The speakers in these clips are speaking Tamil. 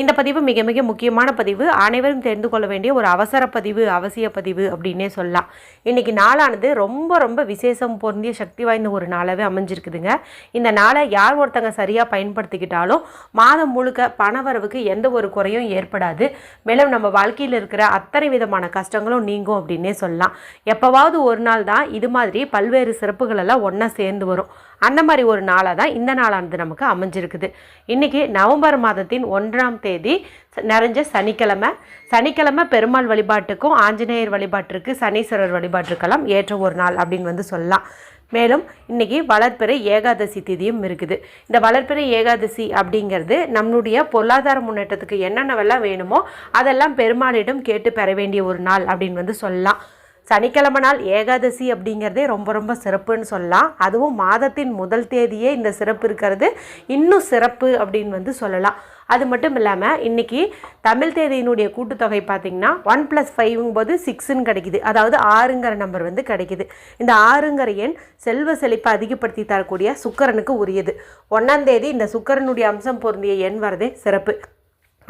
இந்த பதிவு மிக மிக முக்கியமான பதிவு. அனைவரும் தெரிந்து கொள்ள வேண்டிய ஒரு அவசர பதிவு அவசிய பதிவு அப்படின்னே சொல்லலாம். இன்றைக்கி நாளானது ரொம்ப ரொம்ப விசேஷம் பொருந்திய சக்தி வாய்ந்த ஒரு நாளாகவே அமைஞ்சிருக்குதுங்க. இந்த நாளை யார் ஒருத்தங்க சரியாக பயன்படுத்திக்கிட்டாலும் மாதம் முழுக்க பணவரவுக்கு எந்த ஒரு குறையும் ஏற்படாது. மேலும் நம்ம வாழ்க்கையில் இருக்கிற அத்தனை விதமான கஷ்டங்களும் நீங்கும் அப்படின்னே சொல்லலாம். எப்போவாவது ஒரு நாள் தான் இது மாதிரி பல்வேறு சிறப்புகளெல்லாம் ஒன்றா சேர்ந்து வரும். அந்த மாதிரி ஒரு நாளாக தான் இந்த நாளானது நமக்கு அமைஞ்சிருக்குது. இன்றைக்கி நவம்பர் மாதத்தின் ஒன்றாம் தேதி நிறைஞ்ச சனிக்கிழமை. சனிக்கிழமை பெருமாள் வழிபாட்டுக்கும் ஆஞ்சநேயர் வழிபாட்டிற்கு சனீஸ்வரர் வழிபாட்டிற்கெல்லாம் ஏற்ற ஒரு நாள் அப்படின்னு வந்து சொல்லலாம். மேலும் இன்றைக்கி வளர்ப்பிறை ஏகாதசி திதியும் இருக்குது. இந்த வளர்பிறை ஏகாதசி அப்படிங்கிறது நம்மளுடைய பொருளாதார முன்னேற்றத்துக்கு என்னென்னவெல்லாம் வேணுமோ அதெல்லாம் பெருமாளிடம் கேட்டு பெற வேண்டிய ஒரு நாள் அப்படின்னு வந்து சொல்லலாம். சனிக்கிழமை நாள் ஏகாதசி அப்படிங்கிறதே ரொம்ப ரொம்ப சிறப்புன்னு சொல்லலாம். அதுவும் மாதத்தின் முதல் தேதியே இந்த சிறப்பு இருக்கிறது. இன்னும் சிறப்பு அப்படின்னு வந்து சொல்லலாம். அது மட்டும் இல்லாமல் இன்னைக்கு தமிழ் தேதியினுடைய கூட்டுத்தொகை பார்த்திங்கன்னா ஒன் ப்ளஸ் ஃபைவ்ங்கும் போது சிக்ஸுன்னு கிடைக்குது. அதாவது ஆறுங்கிற நம்பர் வந்து கிடைக்குது. இந்த ஆறுங்கிற எண் செல்வ செழிப்பை அதிகப்படுத்தி தரக்கூடிய சுக்கரனுக்கு உரியது. ஒன்றாம் தேதி இந்த சுக்கரனுடைய அம்சம் பொருந்திய எண் வரதே சிறப்பு.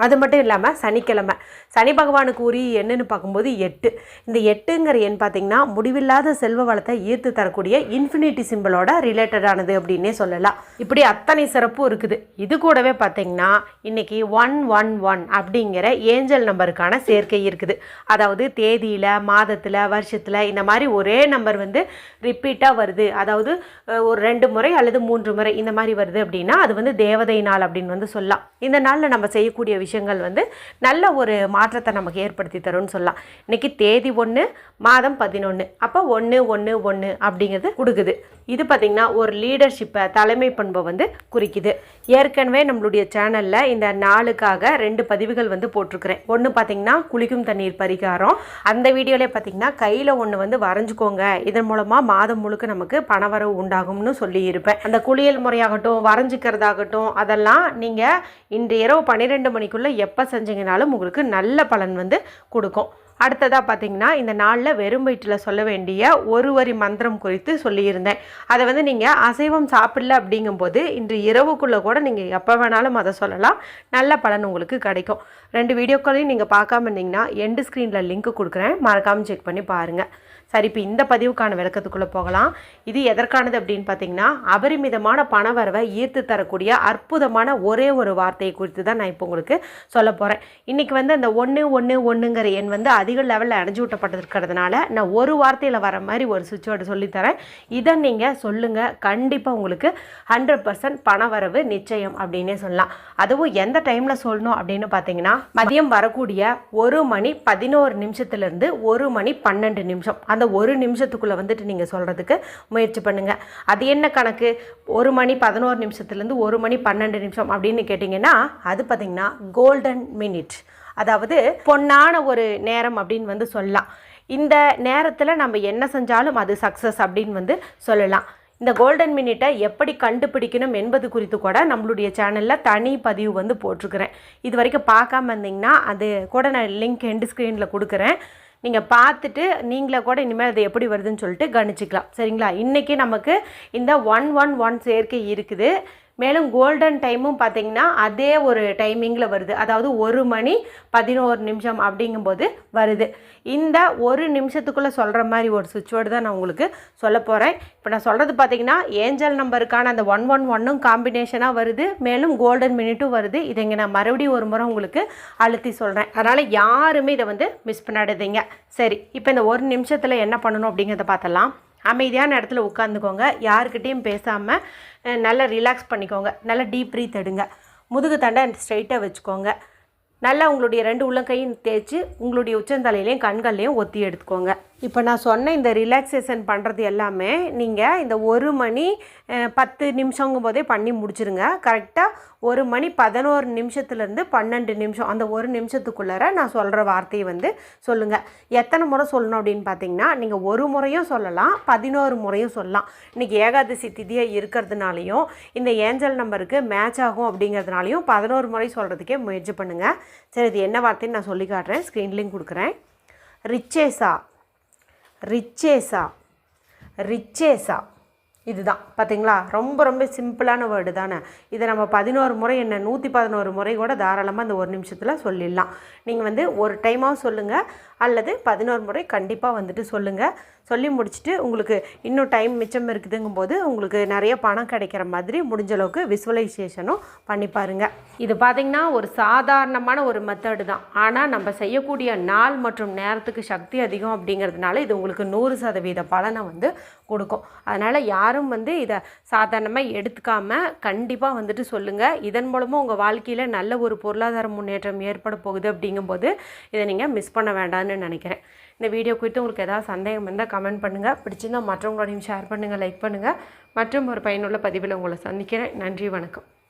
அது மட்டும் இல்லாமல் சனிக்கிழமை. சனி பகவானுக்கு உரிய எண்ணுன்னு பார்க்கும்போது எட்டு. இந்த எட்டுங்கிற எண் பார்த்தீங்கன்னா முடிவில்லாத செல்வ வளத்தை ஈர்த்து தரக்கூடிய இன்ஃபினிட்டி சிம்பிளோட ரிலேட்டடானது அப்படின்னே சொல்லலாம். இப்படி அத்தனை சிறப்பும் இருக்குது. இது கூடவே பார்த்தீங்கன்னா இன்னைக்கு ஒன் ஒன் ஒன் அப்படிங்கிற ஏஞ்சல் நம்பருக்கான சேர்க்கை இருக்குது. அதாவது தேதியில் மாதத்தில் வருஷத்தில் இந்த மாதிரி ஒரே நம்பர் வந்து ரிப்பீட்டாக வருது. அதாவது ஒரு ரெண்டு முறை அல்லது மூன்று முறை இந்த மாதிரி வருது அப்படின்னா அது வந்து தேவதை நாள் அப்படின்னு வந்து சொல்லலாம். இந்த நாளில் நம்ம செய்யக்கூடிய விஷயங்கள் வந்து நல்ல ஒரு மாற்றத்தை நமக்கு ஏற்படுத்தி தரும்னு சொல்லலாம். இன்னைக்கு தேதி ஒன்று மாதம் பதினொன்று அப்போ ஒன்று ஒன்று ஒன்று அப்படிங்கிறது கொடுக்குது. இது பார்த்திங்கன்னா ஒரு லீடர்ஷிப்பை தலைமை பண்பை வந்து குறிக்குது. ஏற்கனவே நம்மளுடைய சேனலில் இந்த நாளுக்காக ரெண்டு பதிவுகள் வந்து போட்டிருக்கிறேன். ஒன்று பார்த்திங்கன்னா குளிக்கும் தண்ணீர் பரிகாரம். அந்த வீடியோலே பார்த்திங்கன்னா கையில் ஒன்று வந்து வரைஞ்சிக்கோங்க. இதன் மூலமாக மாதம் முழுக்க நமக்கு பணவரவு உண்டாகும்னு சொல்லியிருப்பேன். அந்த குளியல் முறையாகட்டும் வரைஞ்சிக்கிறதாகட்டும் அதெல்லாம் நீங்கள் இன்று இரவு பன்னிரெண்டு மணிக்கு மணிக்குள்ளே எப்போ செஞ்சீங்கனாலும் உங்களுக்கு நல்ல பலன் வந்து கொடுக்கும். அடுத்ததாக பார்த்தீங்கன்னா இந்த நாளில் வெறும் வயிற்றில் சொல்ல வேண்டிய ஒரு வரி மந்திரம் குறித்து சொல்லியிருந்தேன். அதை வந்து நீங்கள் அசைவம் சாப்பிடல அப்படிங்கும்போது இன்று இரவுக்குள்ளே கூட நீங்கள் எப்போ வேணாலும் அதை சொல்லலாம். நல்ல பலன் உங்களுக்கு கிடைக்கும். ரெண்டு வீடியோக்களையும் நீங்கள் பார்க்காம இருந்தீங்கன்னா எண்டு ஸ்க்ரீனில் லிங்க் கொடுக்குறேன். மறக்காமல் செக் பண்ணி பாருங்கள் சரி இப்போ இந்த பதிவுக்கான விளக்கத்துக்குள்ளே போகலாம். இது எதற்கானது அப்படின்னு பார்த்தீங்கன்னா அபரிமிதமான பண வரவை ஈர்த்து தரக்கூடிய அற்புதமான ஒரே ஒரு வார்த்தையை குறித்து தான் நான் இப்போ உங்களுக்கு சொல்ல போகிறேன் இன்றைக்கி வந்து அந்த ஒன்று ஒன்று ஒன்றுங்கிற எண் வந்து அதிக லெவலில் அணைஞ்சு விட்டப்பட்டிருக்கிறதுனால நான் ஒரு வார்த்தையில் வர மாதிரி ஒரு சுவிட்சோடு சொல்லித்தரேன். இதை நீங்கள் சொல்லுங்கள் கண்டிப்பாக உங்களுக்கு ஹண்ட்ரட் பர்சன்ட் பண வரவு நிச்சயம் அப்படின்னே சொல்லலாம். அதுவும் எந்த டைமில் சொல்லணும் அப்படின்னு பார்த்தீங்கன்னா மதியம் வரக்கூடிய ஒரு மணி பதினோரு நிமிஷத்துலேருந்து ஒரு மணி பன்னெண்டு நிமிஷம். அந்த ஒரு நிமிஷத்துக்குள்ளே வந்துட்டு நீங்கள் சொல்கிறதுக்கு முயற்சி பண்ணுங்கள் அது என்ன கணக்கு? ஒரு மணி பதினோரு நிமிஷத்துலேருந்து ஒரு மணி பன்னெண்டு நிமிஷம் அப்படின்னு கேட்டிங்கன்னா அது பார்த்திங்கன்னா கோல்டன் மினிட் அதாவது பொன்னான ஒரு நேரம் அப்படின்னு வந்து சொல்லலாம். இந்த நேரத்தில் நம்ம என்ன செஞ்சாலும் அது சக்ஸஸ் அப்படின்னு வந்து சொல்லலாம். இந்த கோல்டன் மினிட்டை எப்படி கண்டுபிடிக்கணும் என்பது குறித்து கூட நம்மளுடைய சேனலில் தனி பதிவு வந்து போட்டிருக்கிறேன். இது வரைக்கும் பார்க்காம இருந்தீங்கன்னா அது கூட நான் லிங்க் எண்டு ஸ்க்ரீனில் கொடுக்குறேன். நீங்கள் பார்த்துட்டு நீங்களே கூட இனிமேல் அது எப்படி வருதுன்னு சொல்லிட்டு கணிச்சிக்கலாம். சரிங்களா? இன்றைக்கி நமக்கு இந்த ஒன் ஒன் ஒன் சேர்க்கை இருக்குது. மேலும் கோல்டன் டைமும் பார்த்தீங்கன்னா அதே ஒரு டைமிங்கில் வருது. அதாவது ஒரு மணி பதினோரு நிமிஷம் அப்படிங்கும்போது வருது. இந்த ஒரு நிமிஷத்துக்குள்ளே சொல்கிற மாதிரி ஒரு சுவிட்சோடு தான் நான் உங்களுக்கு சொல்ல போகிறேன் இப்போ நான் சொல்கிறது பார்த்தீங்கன்னா ஏஞ்சல் நம்பருக்கான அந்த ஒன் ஒன் ஒன்னும் காம்பினேஷனாக வருது. மேலும் கோல்டன் மினிட்டும் வருது. இதை இங்கே நான் மறுபடியும் ஒரு முறை உங்களுக்கு அழுத்தி சொல்கிறேன் அதனால் யாருமே இதை வந்து மிஸ் பண்ணாடுதீங்க சரி இப்போ இந்த ஒரு நிமிஷத்தில் என்ன பண்ணணும் அப்படிங்கிறத பார்த்தலாம் அமைதியான இடத்துல உட்காந்துக்கோங்க யாருக்கிட்டேயும் பேசாமல் நல்லா ரிலாக்ஸ் பண்ணிக்கோங்க. நல்லா டீப் ப்ரீத் எடுங்க. முதுகு தண்டை ஸ்ட்ரைட்டாக வச்சுக்கோங்க. நல்லா உங்களுடைய ரெண்டு உள்ளங்கையும் தேய்ச்சி உங்களுடைய உச்சந்தலையிலையும் கண்கள்லையும் ஒத்தி எடுத்துக்கோங்க. இப்போ நான் சொன்ன இந்த ரிலாக்ஸேஷன் பண்ணுறது எல்லாமே நீங்கள் இந்த ஒரு மணி பத்து நிமிஷங்கும் போதே பண்ணி முடிச்சிருங்க. கரெக்டாக ஒரு மணி பதினோரு நிமிஷத்துலேருந்து பன்னெண்டு நிமிஷம் அந்த ஒரு நிமிஷத்துக்குள்ளார நான் சொல்கிற வார்த்தையை வந்து சொல்லுங்கள் எத்தனை முறை சொல்லணும் அப்படின்னு பார்த்தீங்கன்னா நீங்கள் ஒரு முறையும் சொல்லலாம் பதினோரு முறையும் சொல்லலாம். இன்றைக்கி ஏகாதசி திதியாக இருக்கிறதுனாலையும் இந்த ஏஞ்சல் நம்பருக்கு மேட்ச் ஆகும் அப்படிங்கிறதுனாலையும் பதினோரு முறை சொல்கிறதுக்கே முயற்சி பண்ணுங்கள் சரி இது என்ன வார்த்தைன்னு நான் சொல்லி காட்டுறேன் ஸ்க்ரீன்லேயும் கொடுக்குறேன். ரிச்சேஸா రిచ్చేసా. రిచ్చేసా. இதுதான். பார்த்தீங்களா ரொம்ப ரொம்ப சிம்பிளான வேர்டு தானே. இதை நம்ம பதினோரு முறை என்ன நூற்றி பதினோரு முறை கூட தாராளமாக அந்த ஒரு நிமிஷத்தில் சொல்லிடலாம். நீங்கள் வந்து ஒரு டைமாக சொல்லுங்கள் அல்லது பதினோரு முறை கண்டிப்பாக வந்துட்டு சொல்லுங்கள் சொல்லி முடிச்சுட்டு உங்களுக்கு இன்னும் டைம் மிச்சம் இருக்குதுங்கும் போது உங்களுக்கு நிறைய பணம் கிடைக்கிற மாதிரி முடிஞ்ச அளவுக்கு விசுவலைசேஷனும் பண்ணி பாருங்கள் இது பார்த்திங்கன்னா ஒரு சாதாரணமான ஒரு மெத்தடு தான். ஆனால் நம்ம செய்யக்கூடிய நாள் மற்றும் நேரத்துக்கு சக்தி அதிகம் அப்படிங்கிறதுனால இது உங்களுக்கு நூறு சதவீத பலனை வந்து கொடுக்கும். அதனால் யார் யாரும் வந்து இதை சாதாரணமாக எடுத்துக்காம கண்டிப்பாக வந்துட்டு சொல்லுங்கள் இதன் மூலமாக உங்கள் வாழ்க்கையில் நல்ல ஒரு பொருளாதார முன்னேற்றம் ஏற்பட போகுது அப்படிங்கும்போது இதை நீங்கள் மிஸ் பண்ண வேண்டாம்னு நினைக்கிறேன். இந்த வீடியோ குறித்து உங்களுக்கு ஏதாவது சந்தேகம் இருந்தால் கமெண்ட் பண்ணுங்கள் பிடிச்சிருந்தால் மற்றவங்களோடையும் ஷேர் பண்ணுங்கள் லைக் பண்ணுங்கள் மற்றும் ஒரு பயனுள்ள பதிவில் உங்களை சந்திக்கிறேன். நன்றி வணக்கம்.